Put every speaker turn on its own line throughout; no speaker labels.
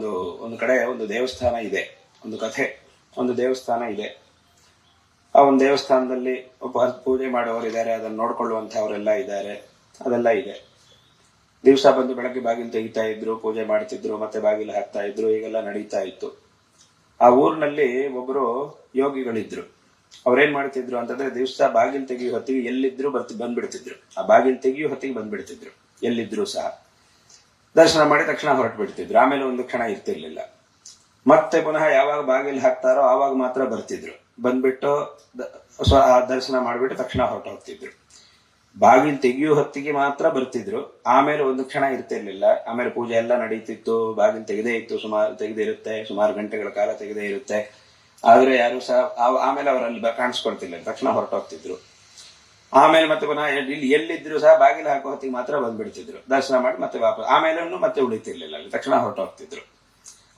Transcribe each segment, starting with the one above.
ಒಂದು ಒಂದು ಕಡೆ ಒಂದು ದೇವಸ್ಥಾನ ಇದೆ, ಒಂದು ಕಥೆ, ಒಂದು ದೇವಸ್ಥಾನ ಇದೆ. ಆ ಒಂದು ದೇವಸ್ಥಾನದಲ್ಲಿ ಒಬ್ಬ ಪೂಜೆ ಇದ್ದಾರೆ, ಅದನ್ನು ನೋಡ್ಕೊಳ್ಳುವಂಥವರೆಲ್ಲ ಇದ್ದಾರೆ, ಅದೆಲ್ಲ ಇದೆ. ದಿವಸ ಬಂದು ಬೆಳಗ್ಗೆ ಬಾಗಿಲು ತೆಗಿತಾ ಇದ್ರು, ಪೂಜೆ ಮಾಡ್ತಿದ್ರು, ಮತ್ತೆ ಬಾಗಿಲು ಹಾಕ್ತಾ ಇದ್ರು ಈಗೆಲ್ಲ ನಡೀತಾ ಇತ್ತು. ಆ ಊರಿನಲ್ಲಿ ಒಬ್ಬರು ಯೋಗಿಗಳಿದ್ರು. ಅವ್ರೇನ್ ಮಾಡ್ತಿದ್ರು ಅಂತಂದ್ರೆ ದಿವಸ ಬಾಗಿಲು ತೆಗಿಯೋ ಹೊತ್ತಿಗೆ ಎಲ್ಲಿದ್ರು ಬರ್ತಿ, ಬಂದ್ಬಿಡ್ತಿದ್ರು. ಆ ಬಾಗಿಲು ತೆಗಿಯೋ ಹೊತ್ತಿಗೆ ಬಂದ್ಬಿಡ್ತಿದ್ರು. ಎಲ್ಲಿದ್ರು ಸಹ. ದರ್ಶನ ಮಾಡಿ ತಕ್ಷಣ ಹೊರಟು ಬಿಡ್ತಿದ್ರು ಆಮೇಲೆ ಒಂದು ಕ್ಷಣ ಇರ್ತಿರ್ಲಿಲ್ಲ. ಮತ್ತೆ ಪುನಃ ಯಾವಾಗ ಬಾಗಿಲು ಹಾಕ್ತಾರೋ ಆವಾಗ ಮಾತ್ರ ಬರ್ತಿದ್ರು. ಬಂದ್ಬಿಟ್ಟು ದರ್ಶನ ಮಾಡಿಬಿಟ್ಟು ತಕ್ಷಣ ಹೊರಟು ಹೋಗ್ತಿದ್ರು ಬಾಗಿಲು ತೆಗಿಯೋ ಹೊತ್ತಿಗೆ ಮಾತ್ರ ಬರ್ತಿದ್ರು. ಆಮೇಲೆ ಒಂದು ಕ್ಷಣ ಇರ್ತಿರ್ಲಿಲ್ಲ. ಆಮೇಲೆ ಪೂಜೆ ಎಲ್ಲ ನಡೀತಿತ್ತು. ಬಾಗಿಲು ತೆಗೆದೇ ಇತ್ತು. ಸುಮಾರು ತೆಗೆದೇ ಇರುತ್ತೆ. ಸುಮಾರು ಗಂಟೆಗಳ ಕಾಲ ತೆಗೆದೇ ಇರುತ್ತೆ. ಆದ್ರೆ ಯಾರು ಸಹ ಆಮೇಲೆ ಅವರಲ್ಲಿ ಕಾಣಿಸ್ಕೊಳ್ತಿಲ್ಲ ತಕ್ಷಣ ಹೊರಟೋಗ್ತಿದ್ರು. ಆಮೇಲೆ ಮತ್ತೆ ಪುನಃ ಇಲ್ಲಿ ಎಲ್ಲಿದ್ರು ಸಹ ಬಾಗಿಲು ಹಾಕೋ ಹೊತ್ತಿಗೆ ಮಾತ್ರ ಬಂದ್ಬಿಡ್ತಿದ್ರು. ದರ್ಶನ ಮಾಡಿ ಮತ್ತೆ ವಾಪಸ್ ಆಮೇಲೆ ಮತ್ತೆ ಉಳಿತಿರ್ಲಿಲ್ಲ. ಅಲ್ಲಿ ತಕ್ಷಣ ಹೊರಟೋಗ್ತಿದ್ರು.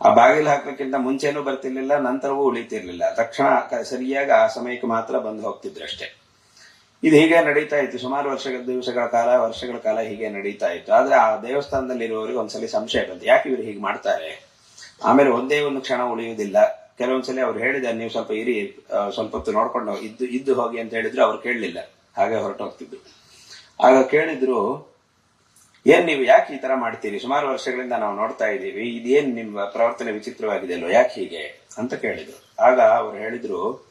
ಆ ಬಾಗಿಲು ಹಾಕ್ಲಿಕ್ಕಿಂತ ಮುಂಚೆನೂ ಬರ್ತಿರ್ಲಿಲ್ಲ, ನಂತರವೂ ಉಳಿತಿರ್ಲಿಲ್ಲ. ತಕ್ಷಣ ಸರಿಯಾಗಿ ಆ ಸಮಯಕ್ಕೆ ಮಾತ್ರ ಬಂದು ಹೋಗ್ತಿದ್ರು ಅಷ್ಟೇ. ಇದು ಹೀಗೆ ನಡೀತಾ ಇತ್ತು. ಸುಮಾರು ವರ್ಷಗಳ ದಿವಸಗಳ ಕಾಲ, ವರ್ಷಗಳ ಕಾಲ ಹೀಗೆ ನಡೀತಾ ಇತ್ತು. ಆದ್ರೆ ಆ ದೇವಸ್ಥಾನದಲ್ಲಿ ಇರುವವರಿಗೆ ಒಂದ್ಸಲಿ ಸಂಶಯ ಬಂತು. ಯಾಕೆ ಇವರು ಹೀಗೆ ಮಾಡ್ತಾರೆ? ಆಮೇಲೆ ಒಂದೇ ಒಂದು ಕ್ಷಣ ಉಳಿಯುವುದಿಲ್ಲ. ಕೆಲವೊಂದ್ಸಲಿ ಅವ್ರು ಹೇಳಿದ್ದಾರೆ, ನೀವು ಸ್ವಲ್ಪ ಇರಿ ಸ್ವಲ್ಪ ಹೊತ್ತು ನೋಡ್ಕೊಂಡು ಇದ್ದು ಇದ್ದು ಹೋಗಿ ಅಂತ ಹೇಳಿದ್ರು. ಅವ್ರು ಕೇಳಲಿಲ್ಲ. ಹಾಗೆ ಹೊರಟೋಗ್ತಿದ್ರು. ಆಗ ಕೇಳಿದ್ರು, ಏನ್ ನೀವು ಯಾಕೆ ಈ ತರ ಮಾಡ್ತೀರಿ? ಸುಮಾರು ವರ್ಷಗಳಿಂದ ನಾವು ನೋಡ್ತಾ ಇದ್ದೀವಿ, ಇದೇನ್ ನಿಮ್ಮ ಪ್ರವರ್ತನೆ ವಿಚಿತ್ರವಾಗಿದೆ ಅಲ್ವ, ಯಾಕೆ ಹೀಗೆ? ಅಂತ ಕೇಳಿದ್ರು. ಆಗ ಅವ್ರು ಹೇಳಿದ್ರು,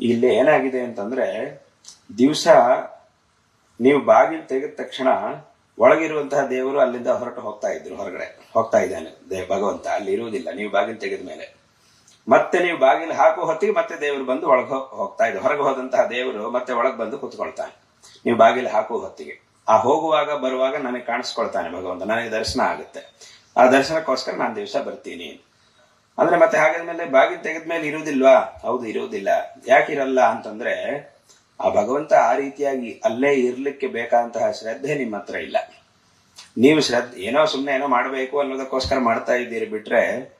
ಇಲ್ಲಿ ಏನಾಗಿದೆ ಅಂತಂದ್ರೆ, ದಿವಸ ನೀವು ಬಾಗಿಲು ತೆಗೆದ ತಕ್ಷಣ ಒಳಗಿರುವಂತಹ ದೇವರು ಅಲ್ಲಿಂದ ಹೊರಟು ಹೋಗ್ತಾ ಇದ್ರು, ಹೊರಗಡೆ ಹೋಗ್ತಾ ಇದ್ದಾನೆ, ದೇ ಭಗವಂತ, ಅಲ್ಲಿ ಇರುವುದಿಲ್ಲ, ನೀವು ಬಾಗಿಲು ತೆಗೆದ ಮೇಲೆ. ಮತ್ತೆ ನೀವು ಬಾಗಿಲು ಹಾಕೋ ಹೊತ್ತಿಗೆ ಮತ್ತೆ ದೇವರು ಬಂದು ಒಳಗೆ ಹೋಗ್ತಾ ಇದೆ. ಹೊರಗೆ ಹೋದಂತಹ ದೇವರು ಮತ್ತೆ ಒಳಗೆ ಬಂದು ಕುತ್ಕೊಳ್ತಾನೆ. ನೀವು ಬಾಗಿಲು ಹಾಕೋ ಹೊತ್ತಿಗೆ. ಆ ಹೋಗುವಾಗ, ಬರುವಾಗ ನನಗೆ ಕಾಣಿಸ್ಕೊಳ್ತಾನೆ ಭಗವಂತ. ನನಗೆ ದರ್ಶನ ಆಗುತ್ತೆ. ಆ ದರ್ಶನಕ್ಕೋಸ್ಕರ ನಾನು ದಿವಸ ಬರ್ತೀನಿ. ಅಂದ್ರೆ ಮತ್ತೆ ಹಾಗಾದ್ಮೇಲೆ ಬಾಗಿಲು ತೆಗೆದ್ಮೇಲೆ ಇರುವುದಿಲ್ವಾ? ಹೌದು, ಇರುವುದಿಲ್ಲ. ಯಾಕಿರಲ್ಲ ಅಂತಂದ್ರೆ, ಆ ಭಗವಂತ ಆ ರೀತಿಯಾಗಿ ಅಲ್ಲೇ ಇರ್ಲಿಕ್ಕೆ ಬೇಕಾದಂತಹ ಶ್ರದ್ಧೆ ನಿಮ್ಮ ಹತ್ರ ಇಲ್ಲ. ನೀವು ಶ್ರದ್ಧೆ, ಏನೋ ಸುಮ್ಮನೆ ಏನೋ ಮಾಡಬೇಕು ಅನ್ನೋದಕ್ಕೋಸ್ಕರ ಮಾಡ್ತಾ ಇದ್ದೀರಿ ಬಿಟ್ರೆ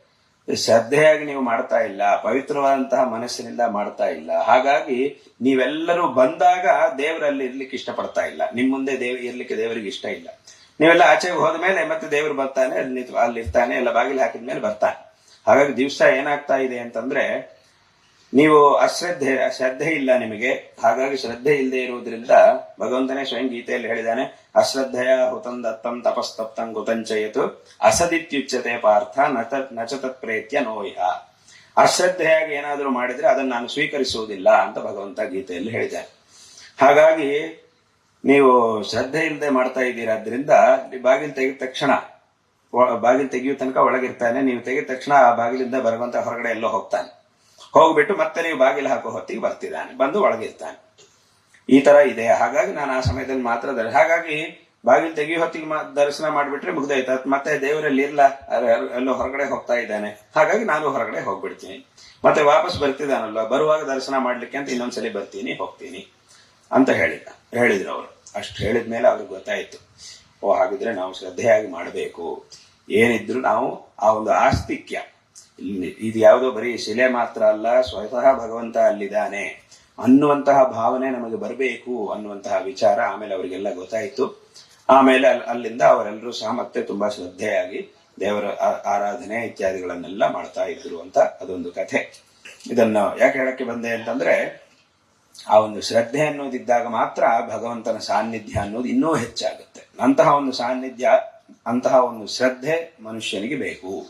ಶ್ರದ್ಧೆಯಾಗಿ ನೀವು ಮಾಡ್ತಾ ಇಲ್ಲ, ಪವಿತ್ರವಾದಂತಹ ಮನಸ್ಸಿನಿಂದ ಮಾಡ್ತಾ ಇಲ್ಲ. ಹಾಗಾಗಿ ನೀವೆಲ್ಲರೂ ಬಂದಾಗ ದೇವರಲ್ಲಿ ಇರ್ಲಿಕ್ಕೆ ಇಷ್ಟಪಡ್ತಾ ಇಲ್ಲ. ನಿಮ್ ಮುಂದೆ ದೇವ್, ಇರ್ಲಿಕ್ಕೆ ದೇವರಿಗೆ ಇಷ್ಟ ಇಲ್ಲ. ನೀವೆಲ್ಲ ಆಚೆಗೆ ಹೋದ ಮೇಲೆ ಮತ್ತೆ ದೇವರು ಬರ್ತಾನೆ, ಅಲ್ಲಿ ನಿಂತು- ಅಲ್ಲಿ ಇರ್ತಾನೆ, ಎಲ್ಲ ಬಾಗಿಲು ಹಾಕಿದ ಮೇಲೆ ಬರ್ತಾನೆ. ಹಾಗಾಗಿ ದಿವಸ ಏನಾಗ್ತಾ ಇದೆ ಅಂತಂದ್ರೆ ನೀವು ಅಶ್ರದ್ಧೆ, ಶ್ರದ್ಧೆ ಇಲ್ಲ ನಿಮಗೆ. ಹಾಗಾಗಿ ಶ್ರದ್ಧೆ ಇಲ್ಲದೆ ಇರುವುದರಿಂದ ಭಗವಂತನೇ ಸ್ವಯಂ ಗೀತೆಯಲ್ಲಿ ಹೇಳಿದಾನೆ ಅಶ್ರದ್ಧೆಯ ಹುತಂ ದತ್ತಂ ತಪಸ್ತಪ್ತಂ ಕುತಂಚಯತು ಅಸದಿತ್ಯುಚ್ಯತೆ ಪಾರ್ಥ ನತ ನಚತತ್ ಪ್ರೇತ್ಯ ನೋಯ ಅಶ್ರದ್ಧೆಯಾಗಿ ಏನಾದರೂ ಮಾಡಿದ್ರೆ ಅದನ್ನು ನಾನು ಸ್ವೀಕರಿಸುವುದಿಲ್ಲ ಅಂತ ಭಗವಂತ ಗೀತೆಯಲ್ಲಿ ಹೇಳಿದ್ದಾರೆ. ಹಾಗಾಗಿ ನೀವು ಶ್ರದ್ಧೆ ಇಲ್ಲದೆ ಮಾಡ್ತಾ ಇದ್ದೀರಾದ್ರಿಂದ ಬಾಗಿಲು ತೆಗೆದ ತಕ್ಷಣ ಬಾಗಿಲು ತೆಗೆಯುವ ತನಕ ಒಳಗಿರ್ತಾನೆ. ನೀವು ತೆಗೆದ ತಕ್ಷಣ ಆ ಬಾಗಿಲಿಂದ ಭಗವಂತ ಹೊರಗಡೆ ಎಲ್ಲೋ ಹೋಗ್ತಾನೆ. ಹೋಗ್ಬಿಟ್ಟು ಮತ್ತೆ ನೀವು ಬಾಗಿಲು ಹಾಕೋ ಹೊತ್ತಿಗೆ ಬರ್ತಿದ್ದಾನೆ, ಬಂದು ಒಳಗಿರ್ತಾನೆ. ಈ ತರ ಇದೆ. ಹಾಗಾಗಿ ನಾನು ಆ ಸಮಯದಲ್ಲಿ ಮಾತ್ರ ಹಾಗಾಗಿ ಬಾಗಿಲು ತೆಗಿಯೋ ಹೊತ್ತಿಗೆ ದರ್ಶನ ಮಾಡಿಬಿಟ್ರೆ ಮುಗ್ದಾಯ್ತು. ಮತ್ತೆ ದೇವರಲ್ಲಿ ಇಲ್ಲ ಎಲ್ಲೋ ಹೊರಗಡೆ ಹೋಗ್ತಾ ಇದ್ದಾನೆ. ಹಾಗಾಗಿ ನಾನು ಹೊರಗಡೆ ಹೋಗ್ಬಿಡ್ತೀನಿ. ಮತ್ತೆ ವಾಪಸ್ ಬರ್ತಿದ್ದಾನಲ್ಲ, ಬರುವಾಗ ದರ್ಶನ ಮಾಡ್ಲಿಕ್ಕೆ ಅಂತ ಇನ್ನೊಂದ್ಸಲಿ ಬರ್ತೀನಿ, ಹೋಗ್ತೀನಿ ಅಂತ ಹೇಳಿದ. ಹೇಳಿದ್ರು ಅವರು. ಅಷ್ಟು ಹೇಳಿದ ಮೇಲೆ ಅವ್ರಿಗೆ ಗೊತ್ತಾಯ್ತು. ಓ, ಹಾಗಿದ್ರೆ ನಾವು ಶ್ರದ್ಧೆಯಾಗಿ ಮಾಡಬೇಕು. ಏನಿದ್ರು ನಾವು ಆ ಒಂದು ಆಸ್ತಿಕ್ಯ ಇದು ಯಾವುದೋ? ಬರೀ ಶಿಲೆ ಮಾತ್ರ ಅಲ್ಲ, ಸ್ವತಃ ಭಗವಂತ ಅಲ್ಲಿದ್ದಾನೆ ಅನ್ನುವಂತಹ ಭಾವನೆ ನಮಗೆ ಬರಬೇಕು ಅನ್ನುವಂತಹ ವಿಚಾರ ಆಮೇಲೆ ಅವರಿಗೆಲ್ಲ ಗೊತ್ತಾಯಿತು. ಆಮೇಲೆ ಅಲ್- ಅಲ್ಲಿಂದ ಅವರೆಲ್ಲರೂ ಸಹ ಮತ್ತೆ ತುಂಬಾ ಶ್ರದ್ಧೆಯಾಗಿ ದೇವರ ಆರಾಧನೆ ಇತ್ಯಾದಿಗಳನ್ನೆಲ್ಲ ಮಾಡ್ತಾ ಇದ್ರು ಅಂತ ಅದೊಂದು ಕಥೆ. ಇದನ್ನು ಯಾಕೆ ಹೇಳಕ್ಕೆ ಬಂದೆ ಅಂತಂದ್ರೆ, ಆ ಒಂದು ಶ್ರದ್ಧೆ ಅನ್ನೋದಿದ್ದಾಗ ಮಾತ್ರ ಭಗವಂತನ ಸಾನ್ನಿಧ್ಯ ಅನ್ನೋದು ಇನ್ನೂ ಹೆಚ್ಚಾಗುತ್ತೆ. ಅಂತಹ ಒಂದು ಸಾನ್ನಿಧ್ಯ, ಅಂತಹ ಒಂದು ಶ್ರದ್ಧೆ ಮನುಷ್ಯನಿಗೆ ಬೇಕು.